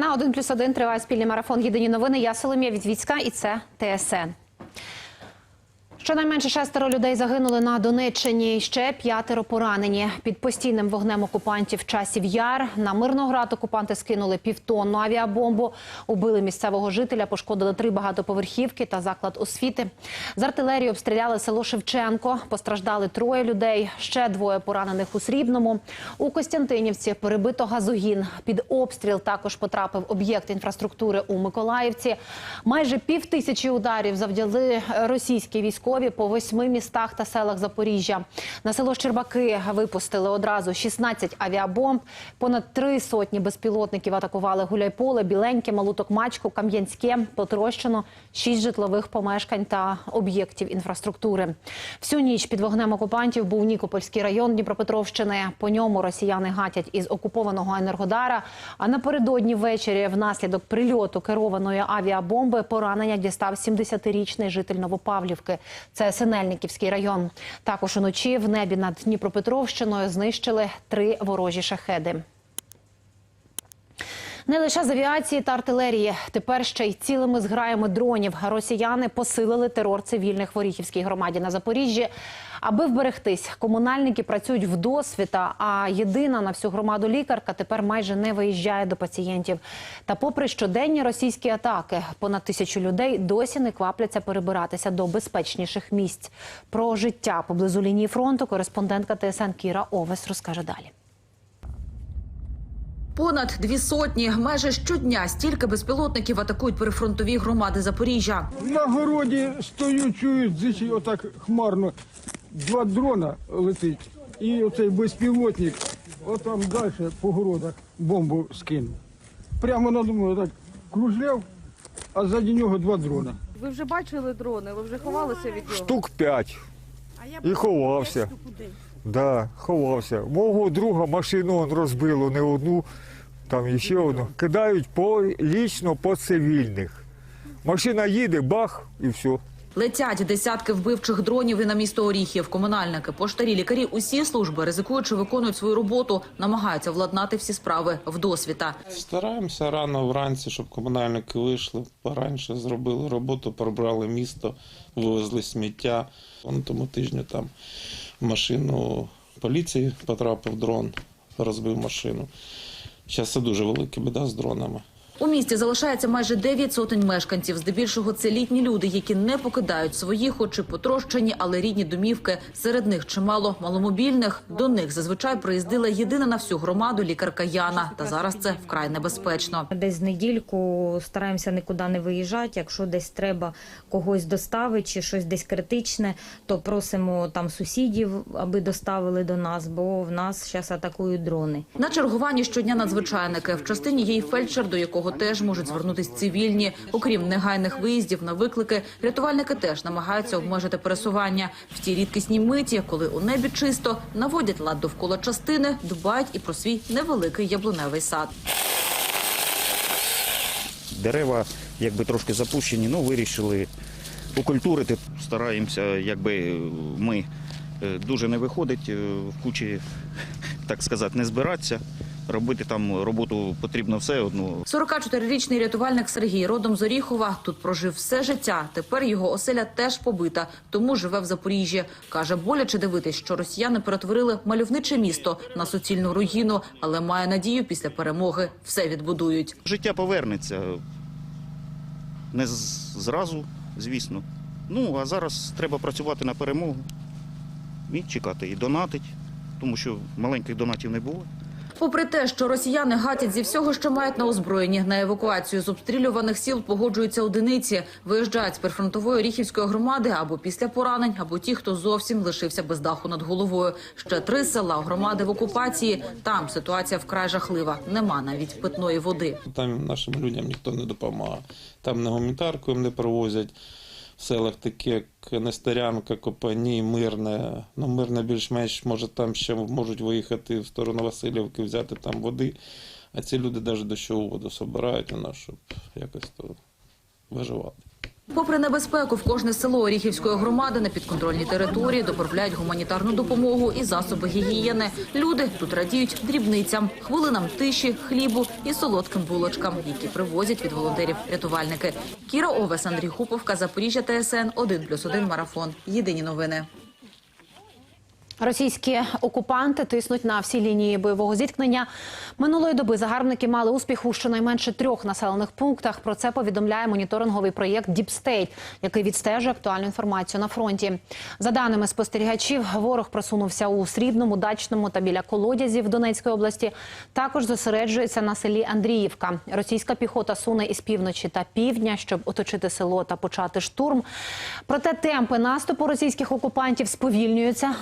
На 1 плюс 1 триває спільний марафон Єдині новини. Я Соломія Вітвіцька і це ТСН. Щонайменше шестеро людей загинули на Донеччині. Ще п'ятеро поранені. Під постійним вогнем окупантів часів яр на Мирноград окупанти скинули півтонну авіабомбу. Убили місцевого жителя, пошкодили три багатоповерхівки та заклад освіти. З артилерії обстріляли село Шевченко. Постраждали троє людей. Ще двоє поранених у Срібному. У Костянтинівці перебито газогін. Під обстріл також потрапив об'єкт інфраструктури у Миколаївці. Майже пів тисячі ударів завдяли російські військові по восьми містах та селах Запоріжжя. На село Щербаки випустили одразу 16 авіабомб. Понад три сотні безпілотників атакували Гуляйполе, Біленьке, Малуток-Мачку, Кам'янське, Потрощино, шість житлових помешкань та об'єктів інфраструктури. Всю ніч під вогнем окупантів був Нікопольський район Дніпропетровщини. По ньому росіяни гатять із окупованого Енергодара. А напередодні ввечері внаслідок прильоту керованої авіабомби поранення дістав 70-річний житель Новопавлівки. Це Синельниківський район. Також уночі в небі над Дніпропетровщиною знищили три ворожі шахеди. Не лише з авіації та артилерії, тепер ще й цілими зграями дронів росіяни посилили терор цивільних в Оріхівській громаді на Запоріжжі. Аби вберегтись, комунальники працюють вдосвіта, а єдина на всю громаду лікарка тепер майже не виїжджає до пацієнтів. Та попри щоденні російські атаки, понад тисячу людей досі не квапляться перебиратися до безпечніших місць. Про життя поблизу лінії фронту кореспондентка ТСН Кіра Овес розкаже далі. Понад дві сотні, майже щодня стільки безпілотників атакують прифронтові громади Запоріжжя. На городі стою, чую, зичі отак хмарно. Два дрона летить. І оцей безпілотник, отам далі по городах бомбу скинув. Прямо над мною так кружляв, а ззаді нього два дрона. Ви вже бачили дрони, ви вже ховалися від нього? Штук п'ять. І ховався. Да, ховався. Мого друга машину он розбило не одну, там ще одну. Кидають по, лічно по цивільних. Машина їде, бах, і все. Летять десятки вбивчих дронів і на місто Оріхів. Комунальники, поштарі, лікарі, усі служби, ризикуючи, виконують свою роботу, намагаються владнати всі справи вдосвіта. Стараємося рано вранці, щоб комунальники вийшли пораньше, зробили роботу, прибрали місто, вивезли сміття. Вон тому тижню там в машину поліції потрапив дрон, розбив машину. Зараз це дуже велика біда з дронами. У місті залишається майже 9 сотень мешканців. Здебільшого це літні люди, які не покидають свої, хоч і потрощені, але рідні домівки. Серед них чимало маломобільних. До них зазвичай приїздила єдина на всю громаду лікарка Яна. Та зараз це вкрай небезпечно. Десь недільку стараємося нікуди не виїжджати. Якщо десь треба когось доставити чи щось десь критичне, то просимо там сусідів, аби доставили до нас, бо в нас зараз атакують дрони. На чергуванні щодня надзвичайники. В частині є й фельдшер, до якого теж можуть звернутися цивільні. Окрім негайних виїздів на виклики, рятувальники теж намагаються обмежити пересування. В ті рідкісні миті, коли у небі чисто, наводять лад довкола частини, дбають і про свій невеликий яблуневий сад. Дерева якби трошки запущені, ну вирішили окультурити. Стараємося, якби ми е, дуже не виходить е, в кучі, так сказати, не збиратися. Робити там роботу потрібно все одно. 44-річний рятувальник Сергій родом з Оріхова. Тут прожив все життя. Тепер його оселя теж побита, тому живе в Запоріжжі. Каже, боляче дивитись, що росіяни перетворили мальовниче місто на суцільну руїну, але має надію, після перемоги все відбудують. Життя повернеться не зразу, звісно. Ну а зараз треба працювати на перемогу і чекати, і донатить, тому що маленьких донатів не було. Попри те, що росіяни гатять зі всього, що мають на озброєнні, на евакуацію з обстрілюваних сіл погоджуються одиниці. Виїжджають з прифронтової Оріхівської громади або після поранень, або ті, хто зовсім лишився без даху над головою. Ще три села громади в окупації. Там ситуація вкрай жахлива. Нема навіть питної води. Там нашим людям ніхто не допомагає. Там не гуманітарку їм не привозять. Селах такі, як Нестерянка, Копані, Мирне. Ну, Мирне більш-менш, може, там ще можуть виїхати в сторону Васильівки, взяти там води. А ці люди навіть дощову воду збирають, ну, щоб якось то виживати. Попри небезпеку, в кожне село Оріхівської громади на підконтрольній території доправляють гуманітарну допомогу і засоби гігієни. Люди тут радіють дрібницям, хвилинам тиші, хлібу і солодким булочкам, які привозять від волонтерів-рятувальники. Кіра Овес, Андрій Хуповка, Запоріжжя, ТСН 1+,1 марафон. Єдині новини. Російські окупанти тиснуть на всі лінії бойового зіткнення. Минулої доби загарбники мали успіх у щонайменше трьох населених пунктах. Про це повідомляє моніторинговий проєкт State, який відстежує актуальну інформацію на фронті. За даними спостерігачів, ворог просунувся у Срібному, Дачному та біля колодязів Донецької області. Також зосереджується на селі Андріївка. Російська піхота суне із півночі та півдня, щоб оточити село та почати штурм. Проте темпи наступу російських окупантів сповільнюються,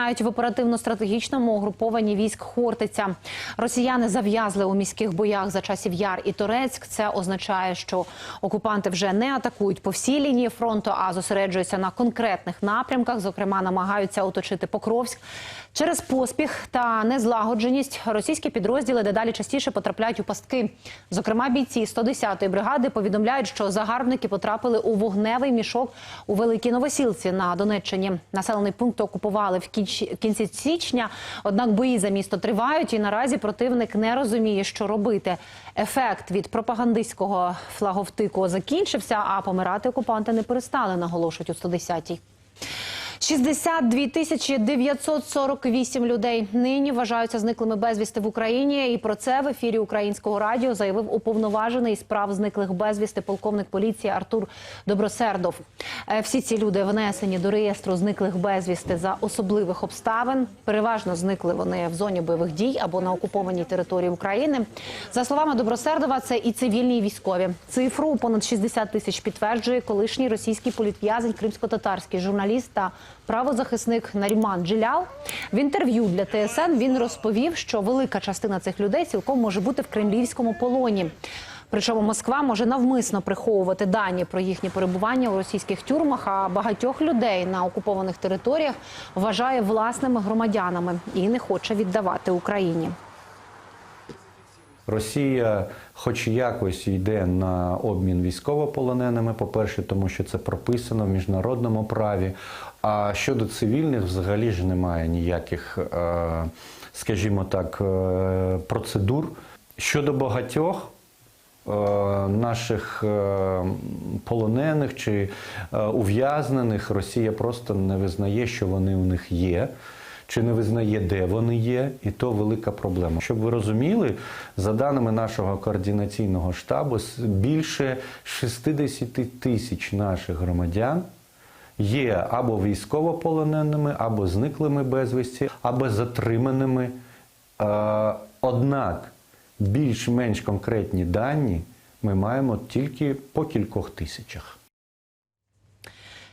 запевняють в оперативно-стратегічному угрупованні військ Хортиця. Росіяни зав'язли у міських боях за часів Яр і Торецьк. Це означає, що окупанти вже не атакують по всій лінії фронту, а зосереджуються на конкретних напрямках. Зокрема, намагаються оточити Покровськ. Через поспіх та незлагодженість російські підрозділи дедалі частіше потрапляють у пастки. Зокрема, бійці 110-ї бригади повідомляють, що загарбники потрапили у вогневий мішок у Великій Новосілці на Донеччині. Населений пункт окупували в кінці- кінці січня. Однак бої за місто тривають, і наразі противник не розуміє, що робити. Ефект від пропагандистського флаговтику закінчився, а помирати окупанти не перестали, наголошують у 110-й. 62 тисячі 948 людей нині вважаються зниклими безвісти в Україні. І про це в ефірі українського радіо заявив уповноважений з прав зниклих безвісти полковник поліції Артур Добросердов. Е, Всі ці люди внесені до реєстру зниклих безвісти за особливих обставин. Переважно зникли вони в зоні бойових дій або на окупованій території України. За словами Добросердова, це і цивільні, і військові. Цифру понад 60 тисяч підтверджує колишній російський політв'язень, кримсько-татарський журналіст та правозахисник Наріман Джилял. В інтерв'ю для ТСН він розповів, що велика частина цих людей цілком може бути в кремлівському полоні. Причому Москва може навмисно приховувати дані про їхнє перебування у російських тюрмах, а багатьох людей на окупованих територіях вважає власними громадянами і не хоче віддавати Україні. Росія, хоч якось йде на обмін військовополоненими, по-перше, тому що це прописано в міжнародному праві. А щодо цивільних, взагалі ж немає ніяких, е, скажімо так, е, процедур. Щодо багатьох наших е, полонених чи е, ув'язнених, Росія просто не визнає, що вони у них є чи не визнає, де вони є, і то велика проблема. Щоб ви розуміли, за даними нашого координаційного штабу, більше 60 тисяч наших громадян є або військовополоненими, або зниклими безвісті, або затриманими. Е, Однак більш-менш конкретні дані ми маємо тільки по кількох тисячах.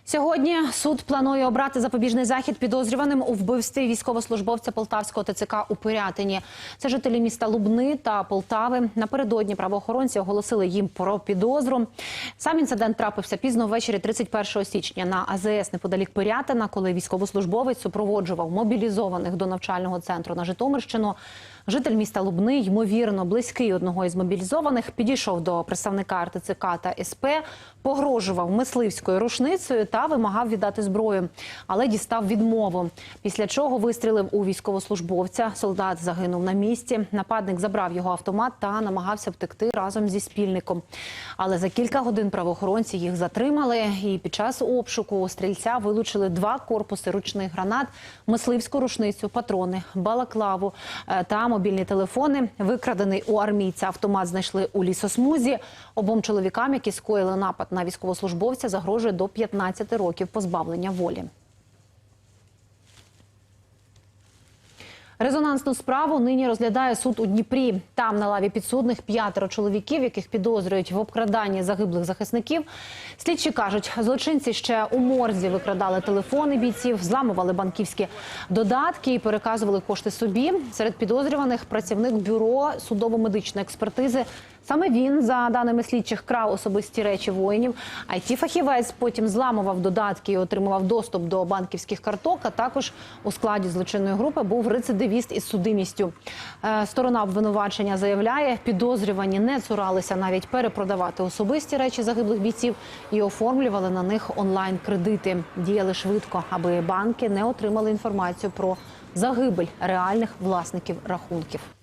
Сьогодні суд планує обрати запобіжний захід підозрюваним у вбивстві військовослужбовця Полтавського ТЦК у Пирятині. Це жителі міста Лубни та Полтави. Напередодні правоохоронці оголосили їм про підозру. Сам інцидент трапився пізно ввечері 31 січня на АЗС неподалік Пирятина, коли військовослужбовець супроводжував мобілізованих до навчального центру на Житомирщину. Житель міста Лубни, ймовірно, близький одного із мобілізованих, підійшов до представника РТЦК та СП, погрожував мисливською рушницею та вимагав віддати зброю, але дістав відмову. Після чого вистрілив у військовослужбовця. Солдат загинув на місці. Нападник забрав його автомат та намагався втекти разом зі спільником. Але за кілька годин правоохоронці їх затримали. І під час обшуку стрільця вилучили два корпуси ручних гранат, мисливську рушницю, патрони, балаклаву е, та мобільні телефони. Викрадений у армійця автомат знайшли у лісосмузі. Обом чоловікам, які скоїли напад на військовослужбовця, загрожує до 15 років позбавлення волі. Резонансну справу нині розглядає суд у Дніпрі. Там на лаві підсудних п'ятеро чоловіків, яких підозрюють в обкраданні загиблих захисників. Слідчі кажуть, злочинці ще у морзі викрадали телефони бійців, зламували банківські додатки і переказували кошти собі. Серед підозрюваних працівник бюро судово-медичної експертизи Саме він, за даними слідчих, крав особисті речі воїнів. it фахівець потім зламував додатки і отримував доступ до банківських карток. А також у складі злочинної групи був рецидивіст із судимістю. Е, Сторона обвинувачення заявляє, підозрювані не цуралися навіть перепродавати особисті речі загиблих бійців і оформлювали на них онлайн-кредити. Діяли швидко, аби банки не отримали інформацію про загибель реальних власників рахунків.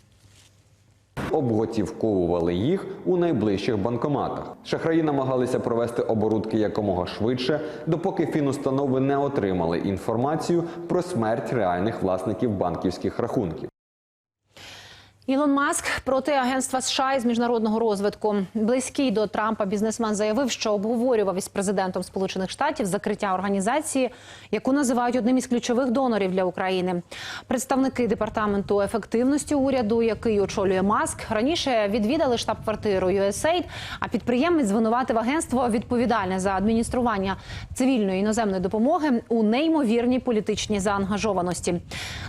Обготівковували їх у найближчих банкоматах. Шахраї намагалися провести оборудки якомога швидше, допоки фінустанови не отримали інформацію про смерть реальних власників банківських рахунків. Ілон Маск проти агентства США із міжнародного розвитку. Близький до Трампа бізнесмен заявив, що обговорював із президентом Сполучених Штатів закриття організації, яку називають одним із ключових донорів для України. Представники департаменту ефективності уряду, який очолює Маск, раніше відвідали штаб-квартиру USAID, а підприємець звинуватив агентство відповідальне за адміністрування цивільної іноземної допомоги у неймовірній політичній заангажованості.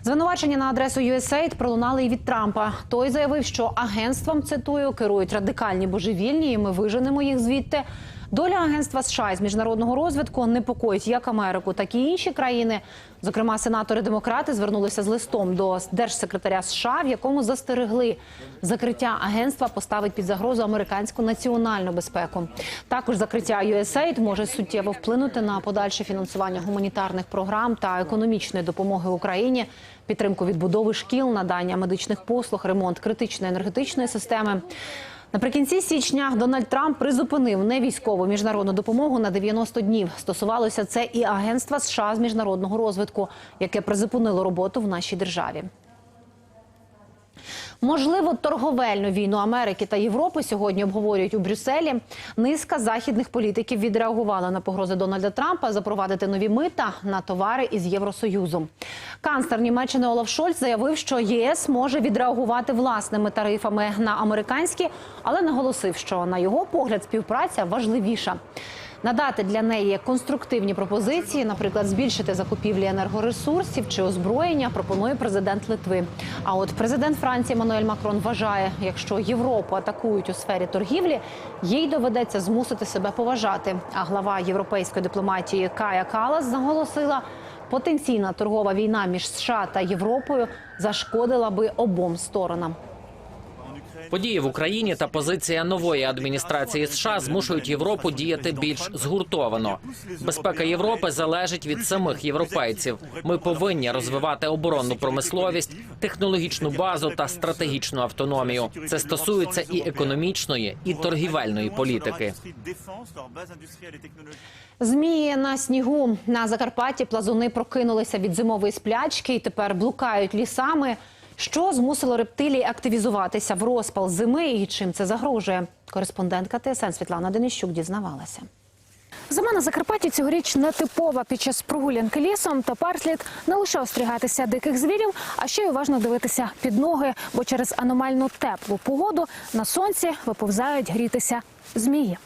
Звинувачення на адресу USAID пролунали і від Трампа. Той заявив, що агентством цитую керують радикальні божевільні, і ми виженемо їх звідти. Доля агентства США із міжнародного розвитку непокоїть як Америку, так і інші країни. Зокрема, сенатори-демократи звернулися з листом до держсекретаря США, в якому застерегли закриття агентства поставить під загрозу американську національну безпеку. Також закриття USAID може суттєво вплинути на подальше фінансування гуманітарних програм та економічної допомоги Україні, підтримку відбудови шкіл, надання медичних послуг, ремонт критичної енергетичної системи. Наприкінці січня Дональд Трамп призупинив невійськову міжнародну допомогу на 90 днів. Стосувалося це і агентства США з міжнародного розвитку, яке призупинило роботу в нашій державі. Можливо, торговельну війну Америки та Європи сьогодні обговорюють у Брюсселі. Низка західних політиків відреагувала на погрози Дональда Трампа запровадити нові мита на товари із Євросоюзом. Канцлер Німеччини Олаф Шольц заявив, що ЄС може відреагувати власними тарифами на американські, але наголосив, що на його погляд співпраця важливіша. Надати для неї конструктивні пропозиції, наприклад, збільшити закупівлі енергоресурсів чи озброєння, пропонує президент Литви. А от президент Франції Мануель Макрон вважає, якщо Європу атакують у сфері торгівлі, їй доведеться змусити себе поважати. А глава європейської дипломатії Кая Калас наголосила, потенційна торгова війна між США та Європою зашкодила би обом сторонам. Події в Україні та позиція нової адміністрації США змушують Європу діяти більш згуртовано. Безпека Європи залежить від самих європейців. Ми повинні розвивати оборонну промисловість, технологічну базу та стратегічну автономію. Це стосується і економічної, і торгівельної політики. Змії на снігу на Закарпатті плазуни прокинулися від зимової сплячки і тепер блукають лісами. Що змусило рептилій активізуватися в розпал зими і чим це загрожує? Кореспондентка ТСН Світлана Денищук дізнавалася. Зима на Закарпатті цьогоріч нетипова під час прогулянки лісом. Тепер слід не лише остерігатися диких звірів, а ще й уважно дивитися під ноги, бо через аномально теплу погоду на сонці виповзають грітися змії.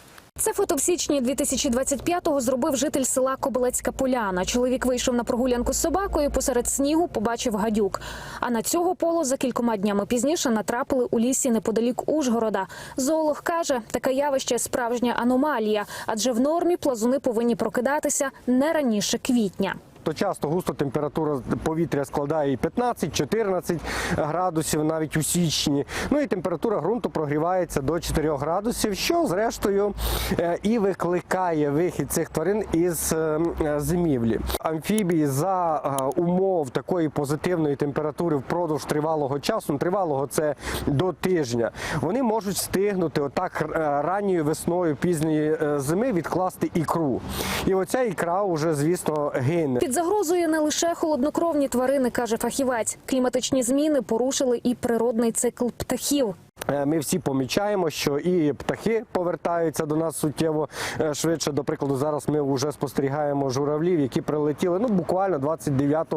Це фото в січні 2025-го зробив житель села Кобилецька Поляна. Чоловік вийшов на прогулянку з собакою, посеред снігу побачив гадюк. А на цього поло за кількома днями пізніше натрапили у лісі неподалік Ужгорода. Зоолог каже, таке явище справжня аномалія, адже в нормі плазуни повинні прокидатися не раніше квітня. То часто густо температура повітря складає і 15-14 градусів навіть у січні. Ну і температура ґрунту прогрівається до 4 градусів, що зрештою е, і викликає вихід цих тварин із е, зимівлі. Амфібії за е, умов такої позитивної температури впродовж тривалого часу, ну, тривалого це до тижня. Вони можуть встигнути отак е, ранньою весною пізньої е, зими відкласти ікру. І оця ікра вже, звісно, гине. Загрозою не лише холоднокровні тварини, каже фахівець. Кліматичні зміни порушили і природний цикл птахів. Е, Ми всі помічаємо, що і птахи повертаються до нас суттєво е, швидше. До прикладу, зараз ми вже спостерігаємо журавлів, які прилетіли ну буквально 29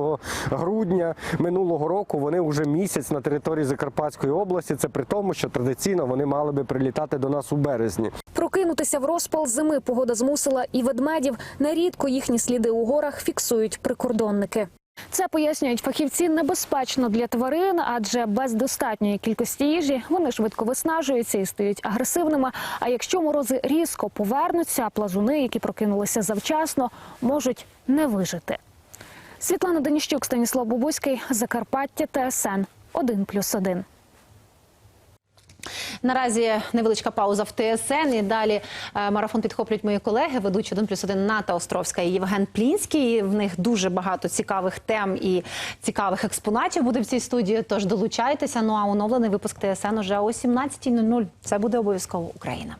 грудня минулого року. Вони вже місяць на території Закарпатської області. Це при тому, що традиційно вони мали би прилітати до нас у березні. Прокинутися в розпал зими погода змусила і ведмедів. Нерідко їхні сліди у горах фіксують прикордонники. Це пояснюють фахівці небезпечно для тварин, адже без достатньої кількості їжі вони швидко виснажуються і стають агресивними. А якщо морози різко повернуться, плазуни, які прокинулися завчасно, можуть не вижити. Світлана Даніщук, Станіслав Бубуський, Закарпаття, ТСН 1+,1. Наразі невеличка пауза в ТСН. І далі е, марафон підхоплюють мої колеги, ведучі 1 плюс 1 Ната Островська і Євген Плінський. В них дуже багато цікавих тем і цікавих експонатів буде в цій студії. Тож долучайтеся. Ну а оновлений випуск ТСН уже о 17.00. Це буде обов'язково Україна.